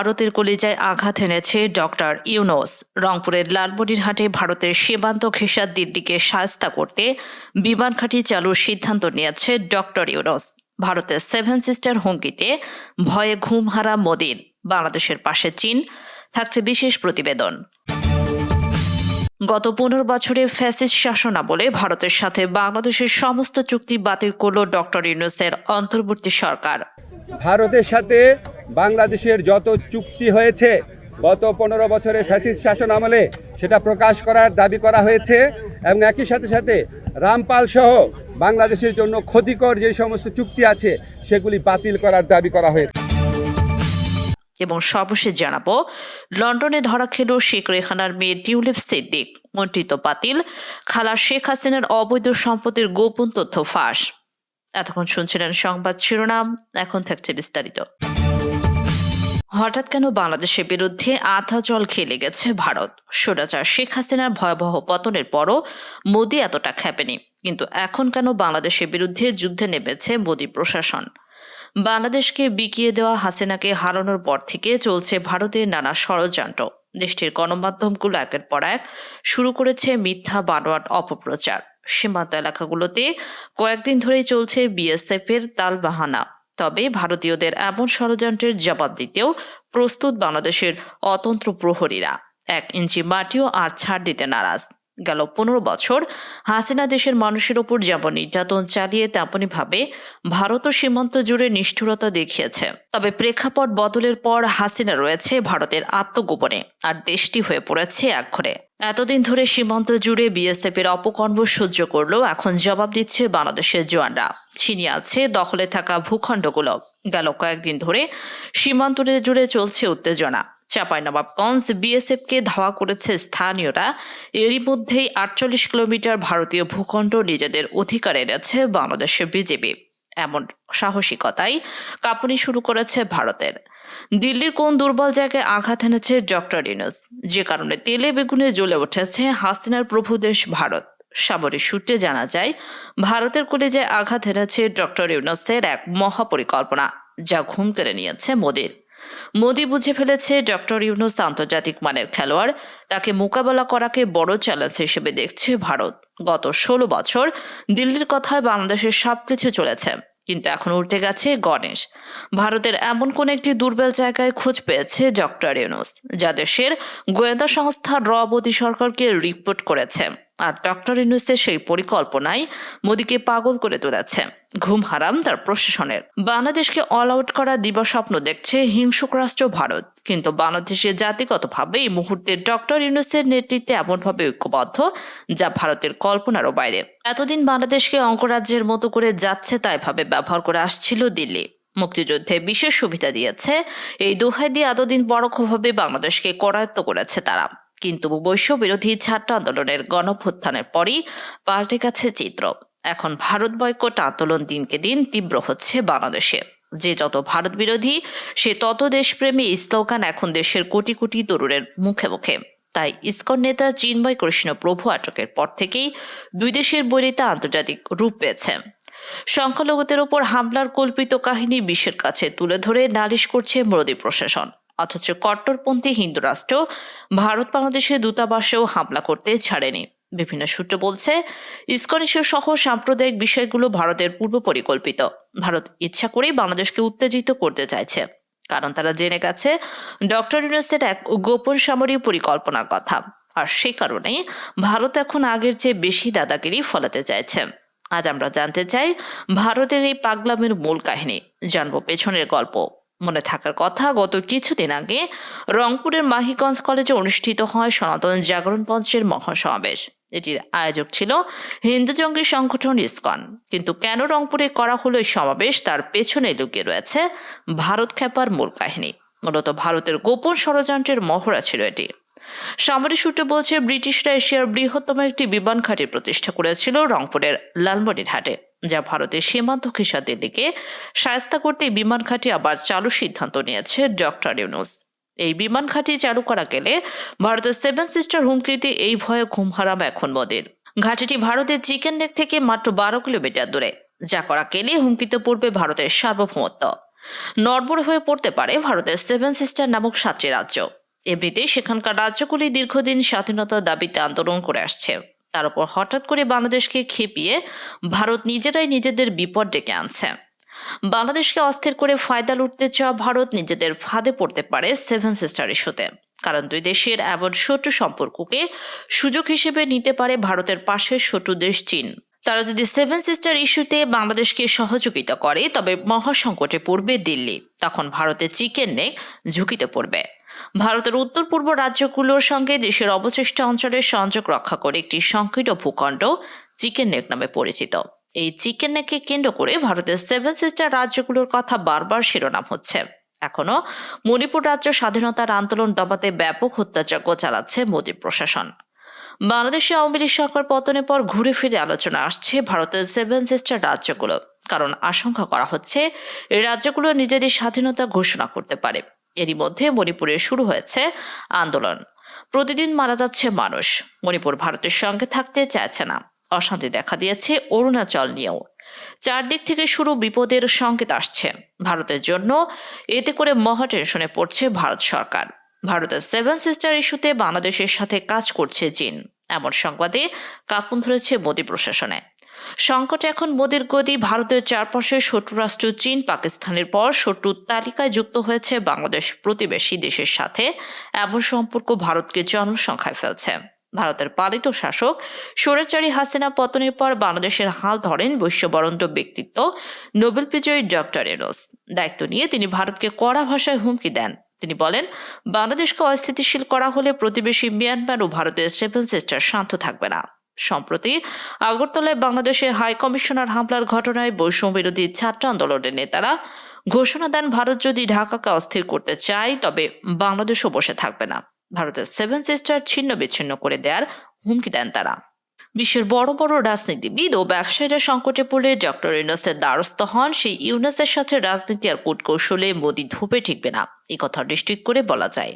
ভারতের কলিজায় আঘাত এনেছে ডক্টর ইউনোস। রংপুরের লালমনিরহাটে ভারতের সীমান্ত ঘেঁষা দিল্লিকে সায়স্তা করতে বিমান ঘাঁটি চালুর সিদ্ধান্ত নিয়েছে ডক্টর ইউনোস। ভারতের সেভেন সিস্টার হুমকিতে ভয়ে ঘুম হারা মোদির, বাংলাদেশের পাশে চীন, থাকছে বিশেষ প্রতিবেদন। গত পনেরো বছরে ফ্যাসিস্ট শাসনামলে ভারতের সাথে বাংলাদেশের সমস্ত চুক্তি বাতিল করল ডক্টর ইউনুসের অন্তর্বর্তী সরকার। ভারতের সাথে বাংলাদেশের যত চুক্তি হয়েছে, গত পনেরো বছরের ফ্যাসিস্ট শাসন আমলে সেটা প্রকাশ করার দাবি করা হয়েছে এবং একই সাথে সাথে রামপাল সহ বাংলাদেশের জন্য ক্ষতিকর যে সমস্ত চুক্তি আছে, সেগুলি বাতিল করার দাবি করা হয়েছে। এবং সর্বশেষ জানাব, লন্ডনে ধরা খেল শেখ রেখানার মেয়ে টিউলিপ সিদ্দিক। মন্ত্রিত পাতিল খালা শেখ হাসিনার অবৈধ সম্পত্তির গোপন তথ্য ফাঁস। এতক্ষণ শুনছিলেন সংবাদ শিরোনাম, এখন থাকছে বিস্তারিত। হঠাৎ কেন বাংলাদেশের বিরুদ্ধে আধা জল খেলে গেছে ভারত? সোরাচার শেখ হাসিনার ভয়াবহ পতনের পরও মোদি এতটা খেপেনি। কিন্তু এখন কেন বাংলাদেশের বিরুদ্ধে যুদ্ধে নেমেছে মোদি প্রশাসন? বাংলাদেশকে বিকিয়ে দেওয়া হাসিনাকে হারানোর পর থেকে চলছে ভারতের নানা ষড়যন্ত্র। দেশটির গণমাধ্যমগুলো একের পর এক শুরু করেছে মিথ্যা বানোয়াট অপপ্রচার। সীমান্ত এলাকাগুলোতে কয়েকদিন ধরেই চলছে বিএসএফ এর তালবাহানা। তবে ভারতীয়দের এমন ষড়যন্ত্রের জবাব দিতেও প্রস্তুত বাংলাদেশের অতন্ত্র প্রহরীরা। এক ইঞ্চি মাটিও আর ছাড় দিতে নারাজ। গেল পনেরো বছর। হাসিনা দেশের মানুষের ওপর যেমন নির্যাতন চালিয়ে তেমনই ভাবে ভারত ও সীমান্ত জুড়ে নিষ্ঠুরতা দেখিয়েছে। তবে প্রেক্ষাপট বদলের পর হাসিনা রয়েছে ভারতের আত্মগোপনে আর দেশটি হয়ে পড়েছে একঘরে। এতদিন ধরে সীমান্ত জুড়ে বিএসএফ এর অপকর্ম সহ্য করলেও এখন জবাব দিচ্ছে বাংলাদেশের জোয়ানরা ছিনিয়ে আছে দখলে থাকা ভূখণ্ডগুলো। গেল কয়েকদিন ধরে সীমান্ত জুড়ে চলছে উত্তেজনা। চাঁপাইনবাবগঞ্জ বিএসএফকে ধাওয়া করেছে স্থানীয়রা। এরই মধ্যেই আটচল্লিশ কিলোমিটার ভারতীয় ভূখণ্ড নিজেদের অধিকারে এনেছে বাংলাদেশের বিজেপি। এমন সাহসিকতাই কাঁপুনি শুরু করেছে ভারতের। দিল্লির কোন দুর্বল জায়গায় আঘাত এনেছে ডক্টর ইনুস যে কারণে তেলে বেগুনে জ্বলে উঠেছে হাসিনার প্রভু দেশ ভারত। সামরিক সূত্রে জানা যায়, ভারতের কলেজে আঘাত এনেছে ডক্টর ইউনুসের এক মহাপরিকল্পনা, যা ঘুম কেড়ে নিয়েছে মোদির। মোদি বুঝে ফেলেছে ডক্টর ইউনুস আন্তর্জাতিক মানের খেলোয়াড়। তাকে মোকাবেলা করাকে বড় চ্যালেঞ্জ হিসেবে দেখছে ভারত। গত ষোলো বছর দিল্লির কথায় বাংলাদেশের সবকিছু চলেছে, কিন্তু এখন উল্টে গেছে গণেশ। ভারতের এমন কোন একটি দুর্বল জায়গায় খোঁজ পেয়েছে ডক্টর ইউনুস, যা দেশের গোয়েন্দা সংস্থা র সরকারকে রিপোর্ট করেছে। আর ডক্টর ইউনুসের সেই পরিকল্পনায় মোদীকে পাগল করে তুলেছে। ঘুম হারাম তার প্রশাসনের। বাংলাদেশকে অল আউট করা দিবাস্বপ্ন দেখছে হিংসুক রাষ্ট্র ভারত। কিন্তু বাংলাদেশের জাতিগতভাবে এই মুহূর্তে ডক্টর ইউনুসের নেতৃত্বে এমনভাবে ঐক্যবদ্ধ যা ভারতের কল্পনারও বাইরে। এতদিন বাংলাদেশকে অঙ্গরাজ্যের মতো করে যাচ্ছে তাই ভাবে ব্যবহার করে আসছিল দিল্লি। মুক্তিযুদ্ধে বিশেষ সুবিধা দিয়েছে। এই দোহাই দিয়ে এতদিন পরোক্ষভাবে বাংলাদেশকে করায়ত্ত করেছে তারা। কিন্তু বৈশ্য বিরোধী ছাত্র আন্দোলনের গণভ্যুত্থানের পরই পাল্টে গেছে চিত্র। এখন ভারত বয়কট আন্দোলন দিনকে দিন তীব্র হচ্ছে বাংলাদেশে। যে যত ভারত বিরোধী, সে তত দেশপ্রেমী স্লোগান এখন দেশের কোটি কোটি তরুণের মুখে মুখে। তাই ইসকন নেতা চিন্ময় কৃষ্ণ প্রভু আটকের পর থেকেই দুই দেশের বৈরিতা আন্তর্জাতিক রূপ পেয়েছে। সংখ্যালঘুদের ওপর হামলার কল্পিত কাহিনী বিশ্বের কাছে তুলে ধরে নালিশ করছে মোদী প্রশাসন। অথচ কট্টরপন্থী হিন্দু রাষ্ট্র ভারত বাংলাদেশের দূতাবাসেও হামলা করতে ছাড়েনি। বিভিন্ন সূত্র বলছে ইস্কন সহ সাম্প্রদায়িক বিষয়গুলো ভারতের পূর্ব পরিকল্পিত। ভারত ইচ্ছা করেই বাংলাদেশকে উত্তেজিত করতে চাইছে। কারণ তারা জেনে গেছে, ডক্টর ইউনুসের এক গোপন সামরিক পরিকল্পনার কথা। আর সে কারণেই ভারত এখন আগের চেয়ে বেশি দাদাগিরি ফলাতে চাইছে। আজ আমরা জানতে চাই, ভারতের এই পাগলামের মূল কাহিনী। জানব পেছনের গল্প। মনে থাকার কথা, গত কিছুদিন আগে রংপুরের মাহিগঞ্জ কলেজে অনুষ্ঠিত হয় সনাতন জাগরণ মঞ্চের মহাসমাবেশ। এটির আয়োজক ছিল হিন্দু জঙ্গি সংগঠন ইসকন। কিন্তু কেন রংপুরে করা হলো এই সমাবেশ, তার পেছনে লুকিয়ে রয়েছে ভারত খ্যাপার মূল কাহিনী। মূলত ভারতের গোপন ষড়যন্ত্রের মহড়া ছিল এটি। সামরিক সূত্র বলছে, ব্রিটিশরা এশিয়ার বৃহত্তম একটি বিমান ঘাঁটি প্রতিষ্ঠা করেছিল রংপুরের লালমনিরহাটে। যা ভারতের সীমান্ত ঘেঁষা দিল্লিকে সায়স্তা করতে বিমান ঘাঁটি আবার চালু সিদ্ধান্ত নিয়েছে ডক্টর ইউনুস। এই বিমান ঘাঁটি চালু করা গেলে ভারতের সেভেন সিস্টার হুমকিতে এই ভয়ে ঘুম হারাম এখন মোদের। ঘাঁটিটি ভারতের চিকেন নেক থেকে মাত্র বারো কিলোমিটার দূরে, যা করা গেলে হুমকিতে পড়বে ভারতের সার্বভৌমত্ব। নড়বড়ে হয়ে পড়তে পারে ভারতের সেভেন সিস্টার নামক সাতটি রাজ্য। এমনিতেই সেখানকার রাজ্যগুলি দীর্ঘদিন স্বাধীনতার দাবিতে আন্দোলন করে আসছে। তার উপর হঠাৎ করে বাংলাদেশকে খেপিয়ে ভারত নিজেরাই নিজেদের বিপদ ডেকে আনছে। বাংলাদেশকে অস্থির করে ফায়দা লুটতে চাওয়া ভারত নিজেদের ফাঁদে পড়তে পারে সেভেন সিস্টার ইস্যুতে। কারণ দুই দেশের এমন শত্রু সম্পর্ককে সুযোগ হিসেবে নিতে পারে ভারতের পাশের শত্রু দেশ চীন। তারা যদি সেভেন সিস্টার ইস্যুতে বাংলাদেশকে সহযোগিতা করে, তবে মহাসংকটে পড়বে দিল্লি। তখন ভারতের চিকেন নেক ঝুঁকিতে পড়বে। ভারতের উত্তর পূর্ব রাজ্যগুলোর সঙ্গে দেশের অবশিষ্ট অঞ্চলের সংযোগ রক্ষা করে একটি সংকীর্ণ ভূখণ্ড চিকেন নেক নামে পরিচিত। এই চিকেন নেককে কেন্দ্র করে ভারতের সেভেন সিস্টার রাজ্যগুলোর কথা বারবার শিরোনাম হচ্ছে। এখনও মণিপুর রাজ্য স্বাধীনতার আন্দোলন দমাতে ব্যাপক হত্যাযজ্ঞ চালাচ্ছে মোদী প্রশাসন। বাংলাদেশে আওয়ামী লীগ সরকার পতনের পর ঘুরে ফিরে আলোচনা আসছে ভারতের সেভেন সিস্টার রাজ্যগুলো, কারণ আশঙ্কা করা হচ্ছে এই রাজ্যগুলো নিজেদের স্বাধীনতা ঘোষণা করতে পারে। এরই মধ্যে মণিপুরে শুরু হয়েছে আন্দোলন। প্রতিদিন মারা যাচ্ছে মানুষ। মণিপুর ভারতের সঙ্গে থাকতে চাইছে না। অশান্তি দেখা দিয়েছে অরুণাচল নিয়েও। চারদিক থেকে শুরু বিপদের সংকেত আসছে। ভারতের জন্য এতে করে মহা টেনশনে পড়ছে ভারত সরকার। ভারতের সেভেন সিস্টার ইস্যুতে বাংলাদেশের সাথে কাজ করছে চীন। এমন সংবাদে কাঁপন ধরেছে মোদী প্রশাসনে। সংকটে এখন মোদীর গদি, ভারতের চারপাশে শত্রুরাষ্ট্র চীন, পাকিস্তানের পর শত্রুর তালিকায় যুক্ত হয়েছে বাংলাদেশ প্রতিবেশী দেশের সাথে। এমন সম্পর্ক ভারতকে জনসংখ্যায় ফেলছে। ভারতের পালিত শাসক স্বৈরাচারী হাসিনা পতনের পর বাংলাদেশের হাল ধরেন বৈশ্যবরণ্য ব্যক্তিত্ব নোবেল বিজয়ী ডক্টর এনোস দায়িত্ব নিয়ে তিনি ভারতকে কড়া ভাষায় হুমকি দেন। তিনি বলেন, বাংলাদেশকে অস্থিতিশীল করা হলে প্রতিবেশী মিয়ানমার ও ভারতের সেভেন সিস্টার শান্ত থাকবে না। সম্প্রতি আগরতলায় বাংলাদেশের হাই কমিশনার হামলার ঘটনায় বৈষম্য বিরোধী ছাত্র আন্দোলনের নেতারা ঘোষণা দেন, ভারত যদি ঢাকাকে অস্থির করতে চায়, তবে বাংলাদেশও বসে থাকবে না। ভারতের সেভেন সিস্টার ছিন্ন বিচ্ছিন্ন করে দেওয়ার হুমকি দেন তারা। বিশ্বের বড় বড় রাজনীতিবিদ ও ব্যবসায়ীরা সংকটে পড়লে ডক্টর ইউনাসের দ্বারস্থ হন। সেই ইউনাসের সাথে রাজনীতি আর কূটকৌশলে মোদি ধোপে ঠিকবে না এই কথা নিশ্চিত করে বলা যায়।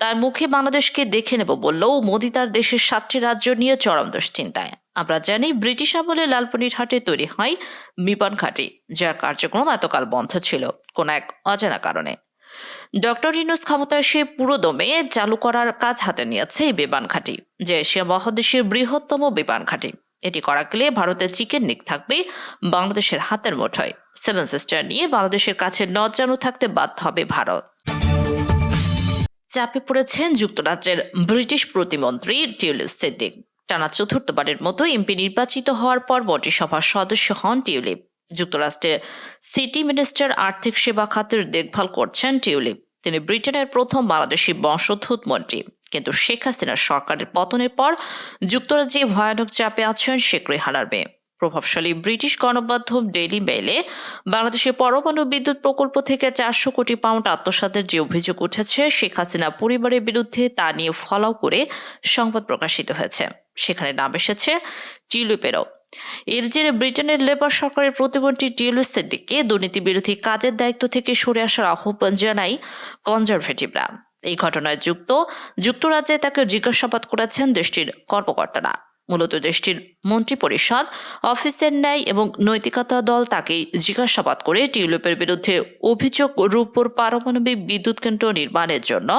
তার মুখে বাংলাদেশকে দেখে নেব বললেও মোদি তার দেশের সাতটি রাজ্য নিয়ে চরম দুশ্চিন্তায়। আমরা জানি ব্রিটিশ আমলে লালপনিরহাটে তৈরি হয় বিমান ঘাঁটি যার কার্যক্রম এতকাল বন্ধ ছিল কোন এক অজানা কারণে। ডক্টর ইনুস ক্ষমতায় সে পুরো দমে চালু করার কাজ হাতে নিয়েছে এই বিমান ঘাঁটি, যে এশিয়া মহাদেশের বৃহত্তম বিমান ঘাঁটি। এটি করা গেলে ভারতের চিকেন নিক থাকবে বাংলাদেশের হাতের মুঠোয়। সেভেন সিস্টার নিয়ে বাংলাদেশের কাছে নজানু থাকতে বাধ্য হবে ভারত। চাপে পড়েছেন যুক্তরাজ্যের ব্রিটিশ প্রতিমন্ত্রী টিউলিপ সিদ্দিক। টানা চতুর্থবারের মতো এমপি নির্বাচিত হওয়ার পর মন্ত্রিসভার সদস্য হন টিউলিপ। যুক্তরাষ্ট্রের সিটি মিনিস্টার আর্থিক সেবা খাতের দেখভাল করছেন টিউলিপ। তিনি ব্রিটেনের প্রথম বাংলাদেশি বংশোদ্ভূত মন্ত্রী। কিন্তু শেখ হাসিনার সরকারের পতনের পর যুক্তরাজ্যে ভয়ানক চাপে আছেন শেখ রেহানার মেয়ে। প্রভাবশালী ব্রিটিশ গণমাধ্যম ডেইলি মেলে বাংলাদেশের পরমাণু বিদ্যুৎ প্রকল্প থেকে চারশো কোটি পাউন্ড আত্মসাতের যে অভিযোগ উঠেছে, শেখ হাসিনা পরিবারের বিরুদ্ধে তা নিয়ে ফলাও করে সংবাদ প্রকাশিত হয়েছে। সেখানে নাম এসেছে টিউলিপেরও। এর জেরে ব্রিটেনের লেবার সরকারের প্রতিমন্ত্রী টিউলিপ দিকে দুর্নীতি বিরোধী কাজের দায়িত্ব থেকে সরে আসার আহ্বান জানাই কনজারভেটিভরা। এই ঘটনায় যুক্ত, যুক্তরাজ্যে তাকে জিজ্ঞাসাবাদ করেছেন দেশটির কর্মকর্তারা। মূলত দেশটির মন্ত্রিপরিষদ অফিসের ন্যায় এবং নৈতিকতা দল তাকে জিজ্ঞাসাবাদ করে টিউলিপের বিরুদ্ধে অভিযোগ রূপর পারমাণবিক বিদ্যুৎ কেন্দ্র নির্মাণের জন্য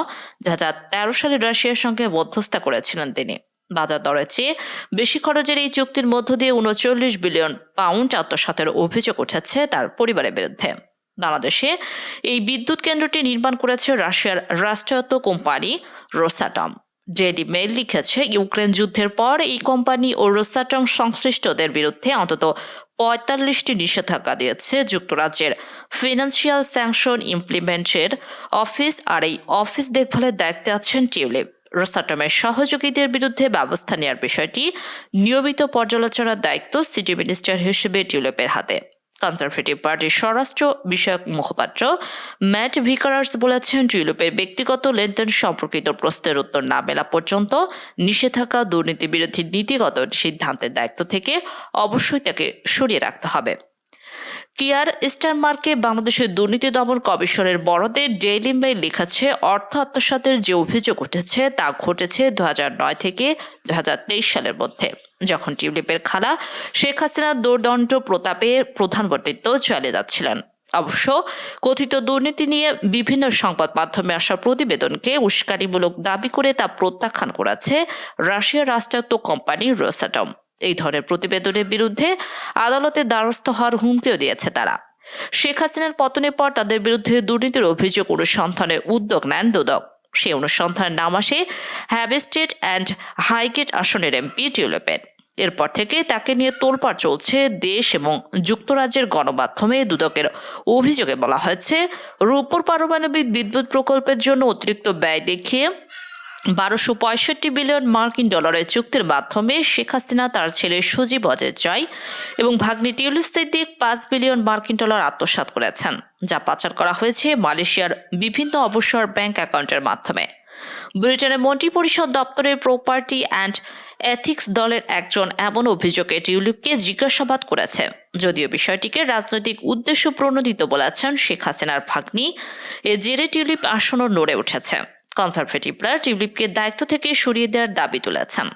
দু হাজার তেরো সালে রাশিয়ার সঙ্গে মধ্যস্থতা করেছিলেন তিনি। বাজার দরের চেয়ে বেশি খরচের এই চুক্তির মধ্য দিয়ে উনচল্লিশ বিলিয়ন পাউন্ড আত্মসাতের অভিযোগ উঠেছে তার পরিবারের বিরুদ্ধে। বাংলাদেশে এই বিদ্যুৎ কেন্দ্রটি নির্মাণ করেছে রাশিয়ার রাষ্ট্রায়ত্ত কোম্পানি রোসাটম। ডেলি মেইল লিখেছে, ইউক্রেন যুদ্ধের পর এই কোম্পানি ও রোসাটম সংশ্লিষ্টদের বিরুদ্ধে অন্তত পঁয়তাল্লিশটি নিষেধাজ্ঞা দিয়েছে যুক্তরাজ্যের ফিনান্সিয়াল স্যাংশন ইমপ্লিমেন্টের অফিস আর এই অফিস দেখভালের দায়িত্বে আছেন টিউলিপ। রোসাটমের সহযোগীদের বিরুদ্ধে ব্যবস্থা নেওয়ার বিষয়টি নিয়মিত পর্যালোচনার দায়িত্ব সিটি মিনিস্টার হিসেবে টিউলিপের হাতে। কনজারভেটিভ পার্টির স্বরাষ্ট্র বিষয়ক মুখপাত্র ম্যাট ভিকারার্স বলেছেন, টিউলিপের ব্যক্তিগত লেনদেন সম্পর্কিত প্রশ্নের উত্তর না মেলা পর্যন্ত নিষেধাজ্ঞা দুর্নীতি বিরোধী নীতিগত সিদ্ধান্তের দায়িত্ব থেকে অবশ্যই তাকে সরিয়ে রাখতে হবে। কিয়ার স্টারমার্কে বাংলাদেশের দুর্নীতি দমন কমিশনের বড়দের ডেইলি মেইল লিখেছে, অর্থ আত্মসাতের যে অভিযোগ উঠেছে তা ঘটেছে দু থেকে দু হাজার তেইশ সালের মধ্যে। যখন টিউলিপের খালা শেখ হাসিনা দোর্দণ্ড প্রতাপে প্রধানমন্ত্রিত্ব চালিয়ে যাচ্ছিলেন। অবশ্য কথিত দুর্নীতি নিয়ে বিভিন্ন সংবাদ মাধ্যমে আসা প্রতিবেদনকে উস্কানিমূলক দাবি করে তা প্রত্যাখ্যান করেছে রাশিয়ার রাষ্ট্রায়ত্ত কোম্পানি রোসাটম। এই ধরনের প্রতিবেদনের বিরুদ্ধে আদালতে দ্বারস্থ হওয়ার হুমকিও দিয়েছে তারা। শেখ হাসিনার পতনের পর তাদের বিরুদ্ধে দুর্নীতির অভিযোগ অনুসন্ধানের উদ্যোগ নেন দুদক। সেই অনুসন্ধানের নাম আসে হ্যাবিস্টেট অ্যান্ড হাইগেট আসনের এমপি টিউলিপেন এরপর থেকে তাকে নিয়ে তোলপাড় চলছে দেশ এবং যুক্তরাজ্যের গণমাধ্যমে। দুদকের অভিযোগে বলা হয়েছে রূপপুর পারমাণবিক বিদ্যুৎ প্রকল্পের জন্য অতিরিক্ত ব্যয় দেখিয়ে বারোশো পঁয়ষট্টি বিলিয়ন মার্কিন ডলারের চুক্তির মাধ্যমে শেখ হাসিনা তার ছেলে সজীব অজয় জয় এবং ভাগ্নি টিউলিপ সিদ্দিক পাঁচ বিলিয়ন মার্কিন ডলার আত্মসাৎ করেছেন, যা পাচার করা হয়েছে মালয়েশিয়ার বিভিন্ন অবসর ব্যাংক অ্যাকাউন্টের মাধ্যমে। ব্রিটেনের মন্ত্রী পরিষদ দপ্তরের প্রপার্টি অ্যান্ড এথিক্স দলের একজন এমন অভিযোগে টিউলিপকে জিজ্ঞাসাবাদ করেছে। যদিও বিষয়টিকে রাজনৈতিক উদ্দেশ্য প্রণোদিত বলেছেন শেখ হাসিনার ভাগ্নি, এ জেরে টিউলিপ আসনও নড়ে উঠেছে। কনসারভেটিভরা টিউলিপকে দায়িত্ব থেকে সরিয়ে দেওয়ার দাবি তুলেছেন।